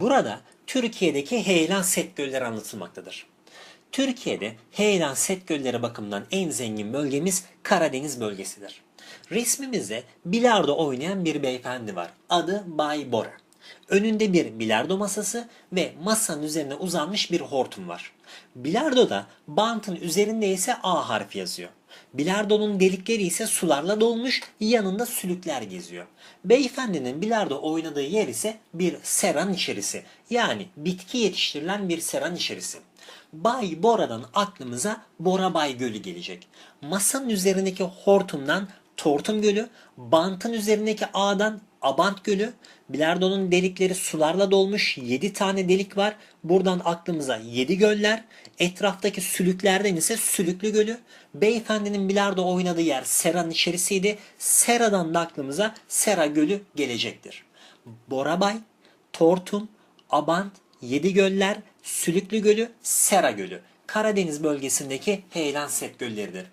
Burada Türkiye'deki heyelan set gölleri anlatılmaktadır. Türkiye'de heyelan set gölleri bakımından en zengin bölgemiz Karadeniz bölgesidir. Resmimizde bilardo oynayan bir beyefendi var. Adı Bay Bora. Önünde bir bilardo masası ve masanın üzerine uzanmış bir hortum var. Bilardoda bantın üzerinde ise A harfi yazıyor. Bilardonun delikleri ise sularla dolmuş, yanında sülükler geziyor. Beyefendinin bilardo oynadığı yer ise bir seran içerisi. Yani bitki yetiştirilen bir seran içerisi. Bay Bora'dan aklımıza Bora Bay Gölü gelecek. Masanın üzerindeki hortumdan Tortum Gölü, bantın üzerindeki ağdan Abant Gölü, bilardonun delikleri sularla dolmuş 7 tane delik var. Buradan aklımıza 7 göller, etraftaki sülüklerden ise Sülüklü Gölü. Beyefendinin bilardo oynadığı yer Sera'nın içerisiydi. Sera'dan da aklımıza Sera Gölü gelecektir. Borabay, Tortum, Abant, Yedi Göller, Sülüklü Gölü, Sera Gölü. Karadeniz bölgesindeki heyelan set gölleridir.